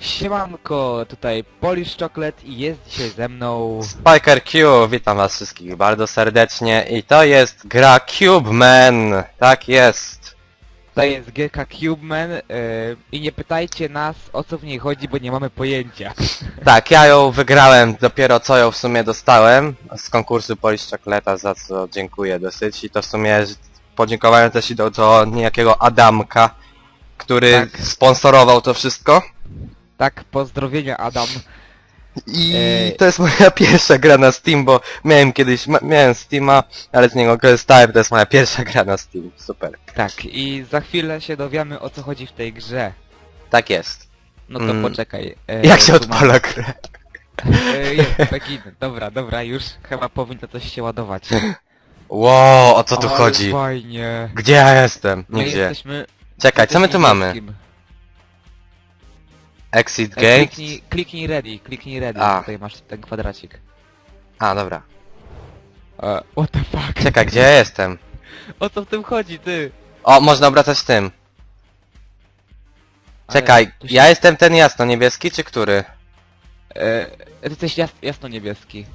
Siemanko, tutaj Polish Chocolate i jest dzisiaj ze mną... Spiker Q, witam was wszystkich bardzo serdecznie i to jest gra Cube Man, tak jest. To jest gierka Cubeman yy, i nie pytajcie nas o co w niej chodzi, bo nie mamy pojęcia. Tak, ja ją wygrałem, dopiero co ją w sumie dostałem z konkursu Polish Chocolata, za co dziękuję dosyć i to w sumie podziękowałem też i do, do niejakiego Adamka, który Tak. sponsorował to wszystko. Tak, pozdrowienia Adam. I Ej. to jest moja pierwsza gra na Steam, bo miałem kiedyś, ma, miałem Steama, ale z niego korzystałem, to jest moja pierwsza gra na Steam, super. Tak, i za chwilę się dowiemy o co chodzi w tej grze. Tak jest. No to Mm. poczekaj. e, Jak się odpala grę? E, jest, begin. Dobra, dobra, już chyba powinno coś się ładować. Wow, o co tu Ale chodzi? fajnie. Gdzie ja jestem? My Nigdzie. jesteśmy... Czekaj, co my tu mamy? Exit E, gate? Kliknij, kliknij ready, kliknij ready, A. tutaj masz ten kwadracik. A, dobra. E, what the fuck? Czekaj, gdzie ja jestem? O co w tym chodzi, ty? O, można obracać tym. Ale Czekaj, się- ja jestem ten jasno-niebieski, czy który? E, ty jesteś jas jasno-niebieski.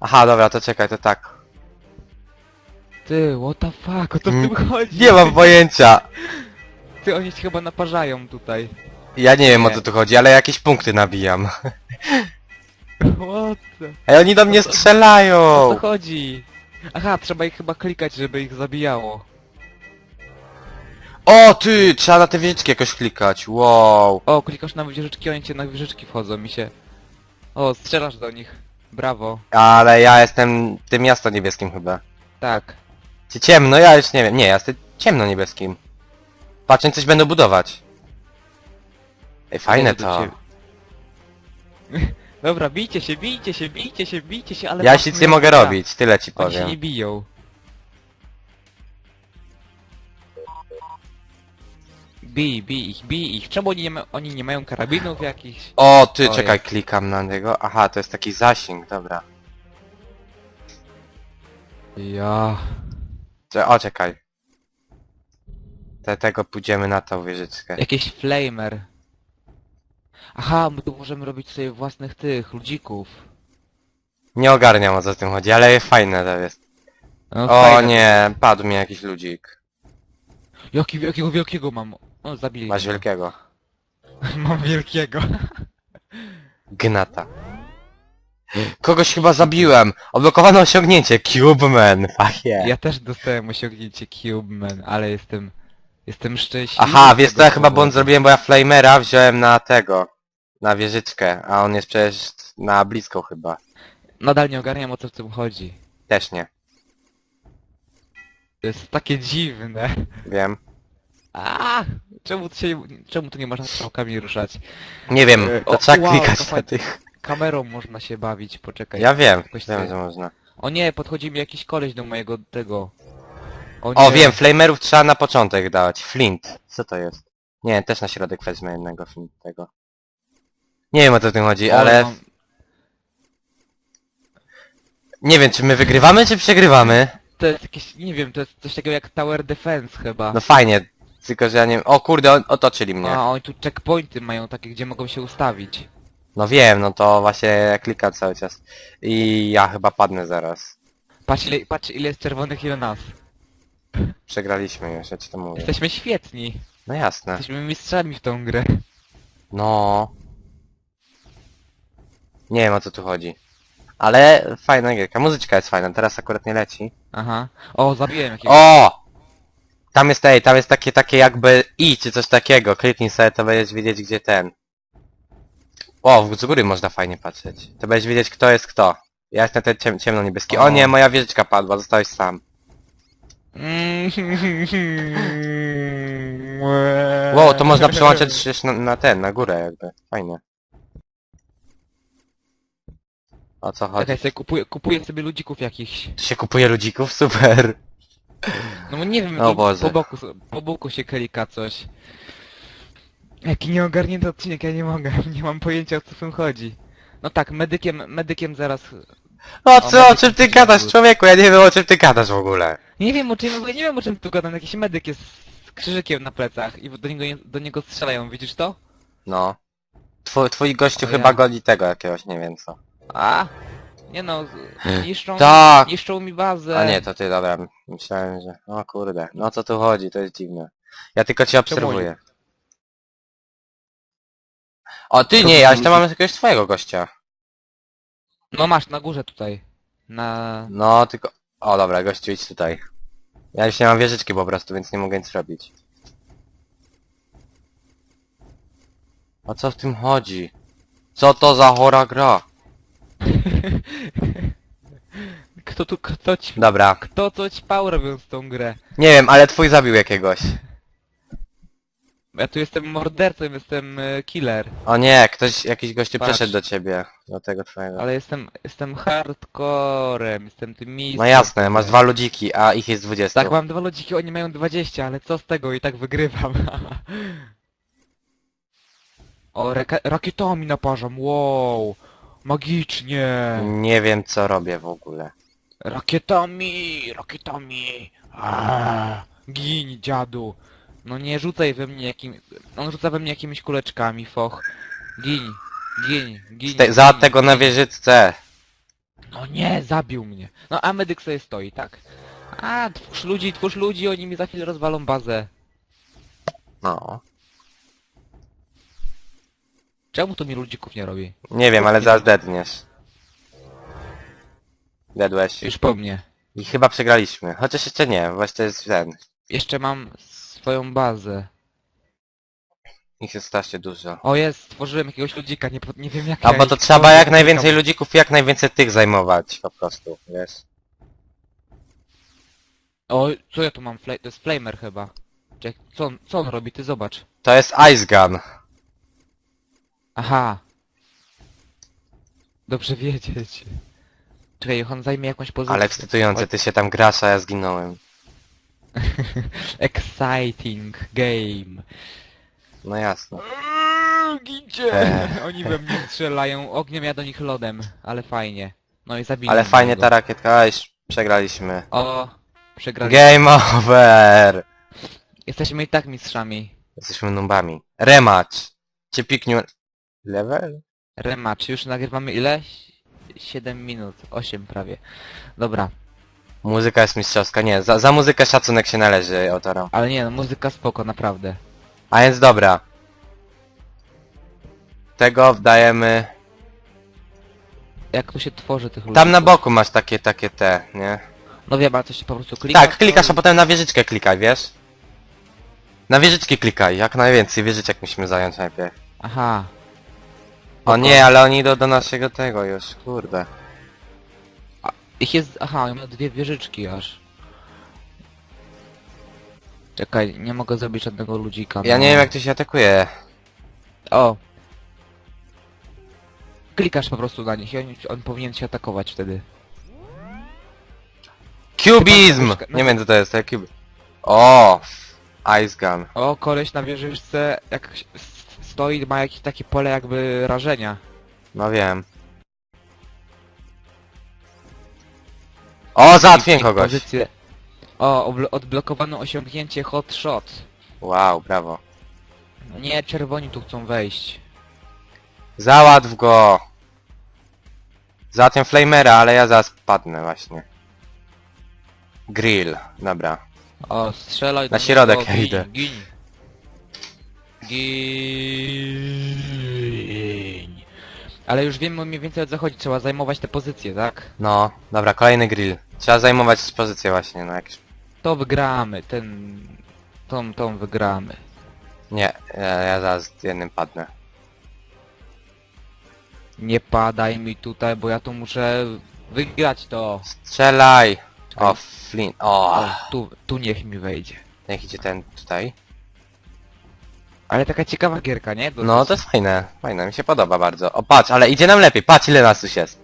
Aha, dobra, to czekaj, to tak. Ty, what the fuck, o co w Mm, tym chodzi? Nie mam pojęcia. Ty, oni się chyba naparzają tutaj. Ja nie wiem o co tu chodzi, ale jakieś punkty nabijam. What the... Ej, oni do mnie O co- O strzelają! co chodzi? Aha, trzeba ich chyba klikać, żeby ich zabijało. O, ty! Trzeba na te wieżyczki jakoś klikać, wow. O, klikasz na wieżyczki, oni cię na wieżyczki wchodzą mi się. O, strzelasz do nich. Brawo. Ale ja jestem tym jasno-niebieskim chyba. Tak. Czy ciemno? Ja już nie wiem. Nie, ja jestem ciemno-niebieskim. Patrz, oni coś będą budować. Ej, fajne to. Dobra, bijcie się, bijcie się, bijcie się, bijcie się, ale... Ja nic nie mogę robić, tyle ci Oni się powiem. nie biją. Bij, bij ich, bij ich. Czemu oni nie, ma, oni nie mają karabinów jakichś? O, ty, czekaj, klikam na niego. Aha, to jest taki zasięg, dobra. Ja. Cze- O, czekaj. Te, tego pójdziemy na tą wieżyczkę. Jakiś flamer. Aha, my tu możemy robić sobie własnych tych, ludzików. Nie ogarniam o co tym chodzi, ale fajne to jest. No, O fajne. nie, padł mi jakiś ludzik. Jaki, jakiego wielkiego mam? O, zabili. Masz mnie. wielkiego. mam wielkiego. Gnata. Kogoś chyba zabiłem! Odblokowano osiągnięcie, Cube Man, fuck yeah. Ja też dostałem osiągnięcie Cube Man, ale jestem... Jestem szczęśliwy. Aha, z wiesz co, ja chyba błąd zrobiłem, bo ja Flamera wziąłem na tego. Na wieżyczkę, a on jest przecież na bliską chyba. Nadal nie ogarniam o co w tym chodzi. Też nie, To jest takie dziwne. wiem. A, czemu się, czemu tu nie można strzałkami ruszać? Nie wiem, E, to o, trzeba wow, klikać to na fajnie. tych. Kamerą można się bawić, poczekaj. Ja wiem, Jakoś wiem, ty- że można. O nie, podchodzi mi jakiś koleś do mojego tego. O, nie. wiem, flamerów trzeba na początek dawać. Flint. Co to jest? Nie, też na środek wezmę jednego flint tego. Nie wiem o co w tym chodzi, O, ale... mam- Nie wiem, czy my wygrywamy, czy przegrywamy? To jest jakieś, nie wiem, to jest coś takiego jak Tower Defense chyba. No fajnie, tylko że ja nie wiem... O kurde, on- otoczyli mnie. A, oni tu checkpointy mają takie, gdzie mogą się ustawić. No wiem, no to właśnie ja klikam cały czas. I ja chyba padnę zaraz. Patrz ile, patrz ile jest czerwonych, ile nas. Przegraliśmy już, ja ci to mówię. Jesteśmy świetni. No jasne. Jesteśmy mistrzami w tą grę. No. Nie wiem o co tu chodzi. Ale fajna gierka, muzyczka jest fajna, teraz akurat nie leci. Aha. O, zabiłem jakiegoś. O! Tam jest, ej, tam jest takie, takie jakby i, czy coś takiego. Kliknij sobie, to będziesz wiedzieć gdzie ten. O, z góry można fajnie patrzeć. To będziesz wiedzieć kto jest kto. Ja jestem ten ciem, ciemno-niebieski. O O. nie, moja wieżyczka padła, zostałeś sam. Wow, to można przełączać przecież na, na ten, na górę jakby. Fajnie. O co chodzi? Czekaj, sobie kupuję, kupuję sobie ludzików jakichś. Tu się kupuje ludzików? Super. No nie wiem, O i Boże. po boku, po boku się klika coś. Jaki nieogarnięty odcinek, ja nie mogę, nie mam pojęcia o co w tym chodzi. No tak, medykiem, medykiem zaraz... O co, o czym ty gadasz człowieku? Ja nie wiem o czym ty gadasz w ogóle. Nie wiem o czym, nie wiem o czym tu gadam, jakiś medyk jest z krzyżykiem na plecach i do niego, do niego strzelają, widzisz to? No. twój, twój gościu O chyba ja. goli tego jakiegoś, nie wiem co. A? Nie no, z- niszczą, Tak! niszczą mi bazę. A nie, to ty, dobra, myślałem, że... O kurde, no co tu chodzi, to jest dziwne. Ja tylko cię obserwuję. O, ty nie, ja jeszcze mam jakiegoś twojego gościa. No masz na górze tutaj. Na... No, tylko... O, dobra, gościu, idź tutaj. Ja już nie mam wieżyczki po prostu, więc nie mogę nic robić. O co w tym chodzi? Co to za chora gra? Kto tu, kto ci... Dobra, Kto to ćpał robiąc tą grę? nie wiem, ale twój zabił jakiegoś. Ja tu jestem mordercą, jestem e, killer. O nie, ktoś, jakiś gościu Patrz. przeszedł do ciebie. Do tego twojego. Ale jestem, jestem hardcorem, jestem tym mistrzem. No jasne, masz dwa ludziki, a ich jest 20. Tak, mam dwa ludziki, oni mają 20, ale co z tego, i tak wygrywam. o, reka- rakietami naparzam, wow! Magicznie! Nie wiem co robię w ogóle. Rakietami, rakietami! Aaaa, Gin, dziadu! No nie rzucaj we mnie jakim... On rzuca we mnie jakimiś kuleczkami, foch. Gin, gin, gin. Te, za gin, tego na wieżyczce. No nie, zabił mnie. No a medyk sobie stoi, tak. A, twórz ludzi, twórz ludzi, oni mi za chwilę rozwalą bazę. No. Czemu to mi ludzików nie robi? Nie wiem, ale zaraz dedniesz. Dedłeś. Już po mnie. I chyba przegraliśmy. Chociaż jeszcze nie, właśnie to jest ten. Jeszcze mam swoją bazę. Ich jest strasznie dużo. O jest, stworzyłem jakiegoś ludzika, nie, po- nie wiem jak A ja bo to trzeba jak najwięcej ludzików i jak najwięcej tych zajmować po prostu, wiesz. O, co ja tu mam? Fla to jest flamer chyba. Czek, co on, co on robi? Ty zobacz. To jest Ice Gun. Aha. Dobrze wiedzieć. Czekaj, niech on zajmie jakąś pozycję. Ale ekscytujące, ty się tam grasz, a ja zginąłem. Exciting game. No jasne. Eee, Gincie! Eee. Oni we mnie strzelają ogniem, ja do nich lodem. Ale fajnie. No i zabili Ale mnie fajnie ta rakietka, a już przegraliśmy. O, przegraliśmy. Game over! Jesteśmy i tak mistrzami. Jesteśmy nubami. Rematch! Cię pikniu... Level? Rematch. Już nagrywamy ile? 7 minut. 8 prawie. Dobra. Muzyka jest mistrzowska, nie, za, za muzykę szacunek się należy autorom. Ale nie no, muzyka spoko, naprawdę. A więc dobra. Tego wdajemy... Jak to się tworzy tych ludzi? Tam na boku masz takie, takie te, nie? No wiem, ale to się po prostu klika. Tak, klikasz, a potem na wieżyczkę klikaj, wiesz? Na wieżyczki klikaj, jak najwięcej wieżyczek musimy zająć najpierw. Aha. O nie, ale oni idą do naszego tego już, kurde. Ich jest... Aha, oni mają dwie wieżyczki aż. Czekaj, nie mogę zrobić żadnego ludzika. Ja no. nie wiem jak to się atakuje. O! Klikasz po prostu na nich i on, on powinien się atakować wtedy. Cubizm! Chyba- Nie wiem co to jest, to cube. O! Ice Gun. O, koleś na wieżyczce jak stoi ma jakieś takie pole jakby rażenia. No wiem. O, I- i kogoś. Pozycję. O, oblo- odblokowano osiągnięcie hot shot. Wow, brawo. No Nie, czerwoni tu chcą wejść. Załatw go! Załatwiam Flamera, ale ja zaraz padnę właśnie. Grill, dobra. O, strzelaj do Na środek ja gin, idę. Gin. Ale już wiemy mniej więcej o co chodzi, trzeba zajmować te pozycje, tak? No, dobra, kolejny grill. Trzeba zajmować pozycję właśnie, no jakieś... To wygramy, ten... Tą, tą wygramy. Nie, ja, ja zaraz jednym padnę. Nie padaj mi tutaj, bo ja tu muszę wygrać to. Strzelaj! O, Flint, o! O, tu, tu niech mi wejdzie. Niech idzie ten tutaj. Ale taka ciekawa gierka, nie? Dosyć. No, to jest fajne, fajne, mi się podoba bardzo. O, patrz, ale idzie nam lepiej, patrz ile nas tu jest.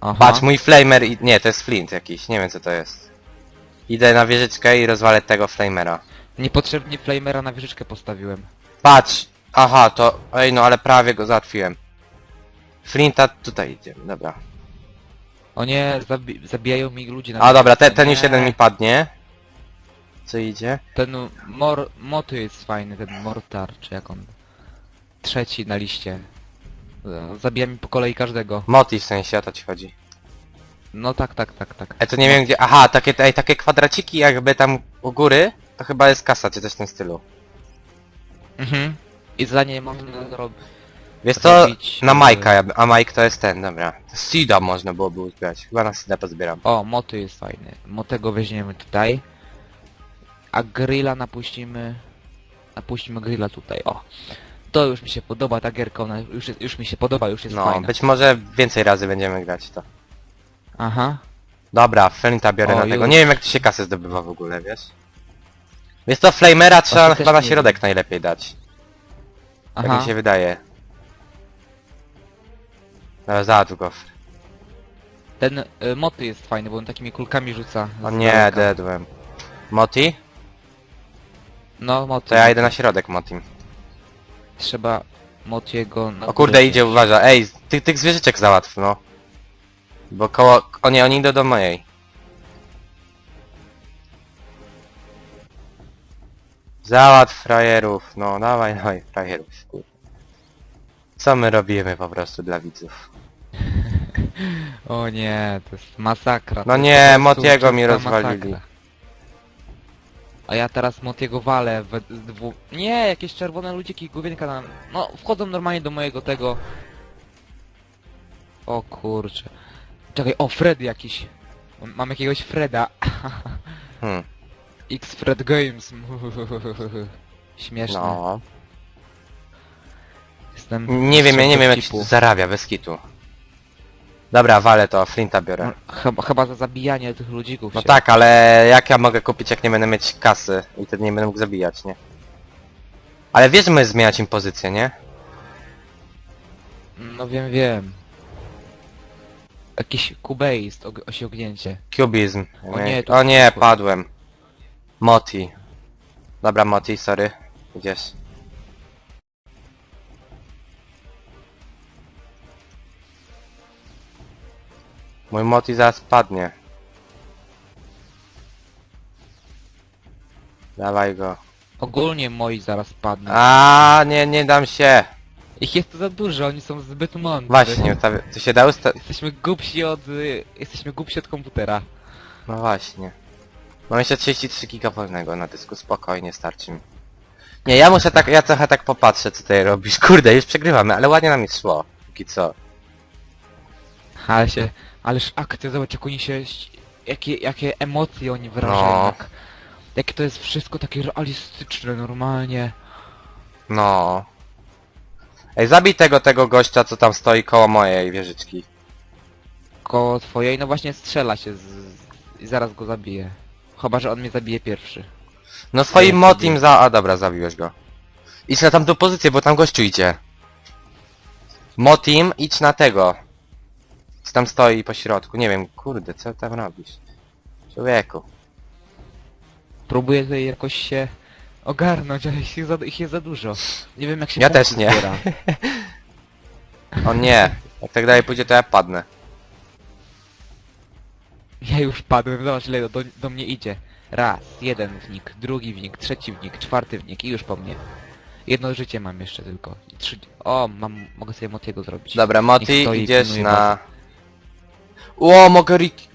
Aha. Patrz, mój flamer, i... nie, to jest flint jakiś, nie wiem co to jest. Idę na wieżyczkę i rozwalę tego flamera. Niepotrzebnie flamera na wieżyczkę postawiłem. Patrz! Aha, to... Ej, no ale prawie go załatwiłem. Flinta tutaj idzie, dobra. O nie, zabi zabijają mi ludzi na A dobra, te, ten już jeden mi padnie. Co idzie? Ten mor... moty jest fajny, ten mortar, czy jak on... trzeci na liście. E, Zabijamy po kolei każdego. Moti w sensie, o to ci chodzi. No tak, tak, tak, tak. E to nie wiem gdzie... Aha, takie, ej, takie kwadraciki jakby tam u góry, to chyba jest kasa, czy coś w tym stylu. Mhm. I zadanie można zrobić. Wiesz co, Robić, na e, Majka, ja- a Mike to jest ten, dobra. Sida można byłoby uzbierać, chyba na Sida pozbieram. O, moty jest fajny. Motego weźmiemy tutaj. A grilla napuścimy... Napuścimy grilla tutaj, o. To już mi się podoba, ta gierka, ona już, jest, już mi się podoba, już jest No, fajna. być może więcej razy będziemy grać to. Aha. Dobra, Flinta biorę O, na tego. już. Nie wiem jak tu się kasę zdobywa w ogóle, wiesz? Wiesz to Flamera trzeba Właśnie chyba też na nie środek najlepiej dać. Tak Aha. mi się wydaje. Dobra, załatw go. Ten y, moty jest fajny, bo on takimi kulkami rzuca. O z nie, daleka. dedłem. Moti? No, moty. To ja idę na środek Motim. Trzeba motiego... na O kurde, idzie, wziąć. uważa. Ej, tych, tych zwierzyczek załatw, no. Bo koło... O nie, oni idą do mojej. Załatw frajerów. No, dawaj, dawaj, frajerów. Co my robimy po prostu dla widzów? O nie, to jest masakra. No to nie, jest Motiego mi czysta rozwalili. A ja teraz Motiego walę we dwu... Nie, jakieś czerwone ludziki, główienka nam... No, wchodzą normalnie do mojego tego... O kurczę. Czekaj, o, Fred jakiś. Mam jakiegoś Freda. Hmm, X Fred Games. Śmieszne. no. Jestem Nie wiem, ja nie wiem jak się zarabia, bez kitu. Dobra, walę to, Flinta biorę. No, Chyba, chyba za zabijanie tych ludzików No się- tak, ale jak ja mogę kupić, jak nie będę mieć kasy i wtedy nie będę mógł zabijać, nie? Ale wiesz, że możesz zmieniać im pozycję, nie? No wiem, wiem. Jakiś kubeist og- osiągnięcie. Cubizm. O nie, tu- o nie, padłem. Moti. Dobra, Moti, sorry. Idziesz. Mój Moti zaraz padnie. Dawaj go. Ogólnie moi zaraz padną. A nie, nie dam się. Ich jest tu za dużo, oni są zbyt mądrzy. Właśnie, to, to się da usta... Jesteśmy głupsi od... y, Jesteśmy głupsi od komputera. No właśnie. Mam jeszcze 33 giga wolnego na dysku, spokojnie, starczy mi. Nie, ja muszę tak, ja trochę tak popatrzę, co tutaj robisz. Kurde, już przegrywamy, ale ładnie nam szło. Póki co. Ale się... Ależ akcja, zobacz jak oni się... Jakie, jakie emocje oni wyrażają. No. Jak, jakie to jest wszystko takie realistyczne, normalnie. No. Ej, zabij tego, tego gościa, co tam stoi koło mojej wieżyczki. Koło twojej, no właśnie strzela się z... i zaraz go zabije. Chyba, że on mnie zabije pierwszy. No swoim motim za... A dobra, zabiłeś go. Idź na tamtą pozycję, bo tam gościu idzie. Motim, idź na tego. Co tam stoi po środku. Nie wiem, kurde, co tam robisz? Człowieku. Próbuję tutaj jakoś się ogarnąć, ale ich jest za, ich jest za dużo. Nie wiem jak się Ja też nie. zbiera. O nie, jak tak dalej pójdzie, to ja padnę. Ja już padłem, zobacz ile do, do mnie idzie. Raz, jeden wnik, drugi wnik, trzeci wnik, czwarty wnik i już po mnie. Jedno życie mam jeszcze tylko. I Trzy... O, mam, mogę sobie Motiego zrobić. Dobra, Niech Moti, stoi idziesz pilnuje na... bazy. Ło, mogę Rick...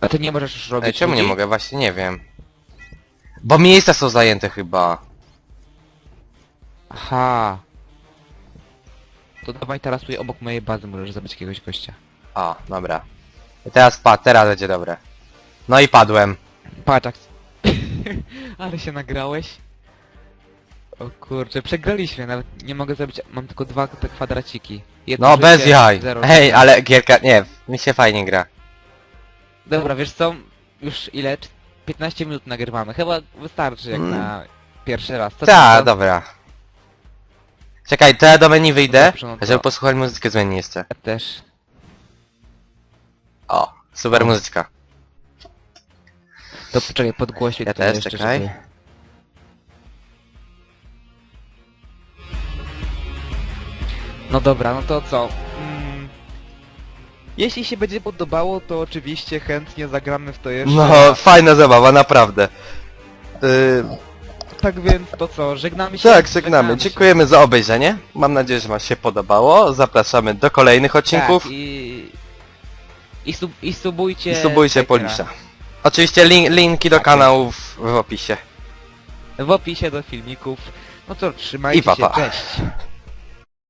A ty nie możesz już robić Ej, czemu nie ludzi? mogę? Właśnie nie wiem. Bo miejsca są zajęte chyba. Aha. To dawaj teraz tutaj obok mojej bazy możesz zabić jakiegoś gościa. O, dobra. I teraz padł, teraz będzie dobre. No i padłem. Patrz jak... Ale się nagrałeś. O kurczę, przegraliśmy, nawet nie mogę zrobić... Mam tylko dwa te kwadraciki. Jedno No życie, bez jaj. zero Hej, życia. ale gierka... Nie, mi się fajnie gra. Dobra, wiesz co? Już ile? Cz- 15 minut nagrywamy. Chyba wystarczy jak Mm. na pierwszy raz. Co Ta, ty na to? dobra. Czekaj, to ja do menu wyjdę, Dobrze, no to- żeby posłuchać muzykę z menu jeszcze. Ja też. O, super muzyczka. To poczekaj, podgłośnij Ja też, jeszcze, czekaj. żeby- No dobra, no to co? Mm. Jeśli się będzie podobało, to oczywiście chętnie zagramy w to jeszcze. No, fajna zabawa, naprawdę. Yy, tak więc to co, żegnamy się? Tak, żegnamy. się. Dziękujemy za obejrzenie. Mam nadzieję, że wam się podobało. Zapraszamy do kolejnych odcinków. Tak, i... I, sub, I subujcie... I subujcie Tekra. Polisza. Oczywiście link, linki do Tak kanałów w opisie. W opisie do filmików. No to trzymajcie I pa, się, pa. cześć.